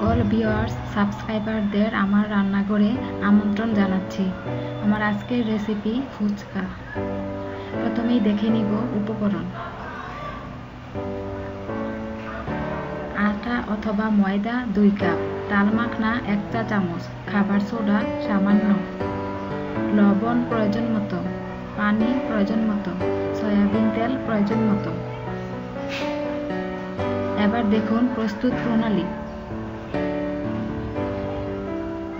সকল ভিউয়ার্স সাবস্ক্রাইবারদের আমার রান্নাঘরে আমন্ত্রণ জানাচ্ছি। আমার আজকের রেসিপি ফুচকা। প্রথমেই দেখে নিব উপকরণ। আটা অথবা ময়দা দুই কাপ। তাল মাখনা এক চা চামচ। খাবার সোডা সামান্য। লবণ প্রয়োজন মতো। পানি প্রয়োজন মতো। সয়াবিন তেল প্রয়োজন মতো। এবার দেখুন প্রস্তুত প্রণালী।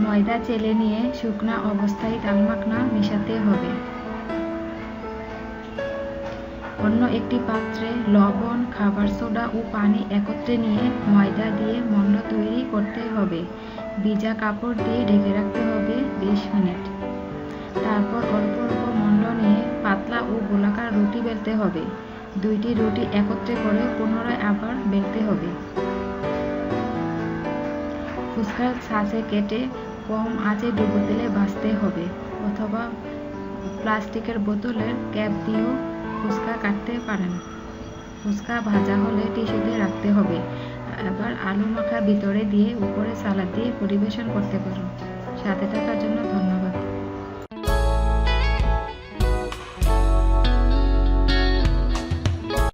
ময়দা চেলে নিয়ে শুকনা অবস্থায় তাল মাখনা মেশাতে হবে। অন্য একটি পাত্রে লবণ, খাবার সোডা ও পানি একত্রে নিয়ে ময়দা দিয়ে মণ্ড তৈরি করতে হবে। ভিজা কাপড় দিয়ে ঢেকে রাখতে হবে বিশ মিনিট। তারপর অল্প অল্প মণ্ড নিয়ে পাতলা ও গোলাকার রুটি বেলতে হবে। দুইটি রুটি একত্রে করে পুনরায় আবার বেলতে হবে। ফুচকার ছাঁচে কেটে কম আঁচে ডুবো তেলে ভাজতে হবে, অথবা প্লাস্টিকের বোতলের ক্যাপ দিয়েও ফুচকা কাটতে পারেন। ফুচকা ভাজা হলে টিস্যুতে রাখতে হবে। এবার আলু মাখা ভিতরে দিয়ে উপরে সালাদ দিয়ে পরিবেশন করতে পারো সাথে থাকার জন্য ধন্যবাদ।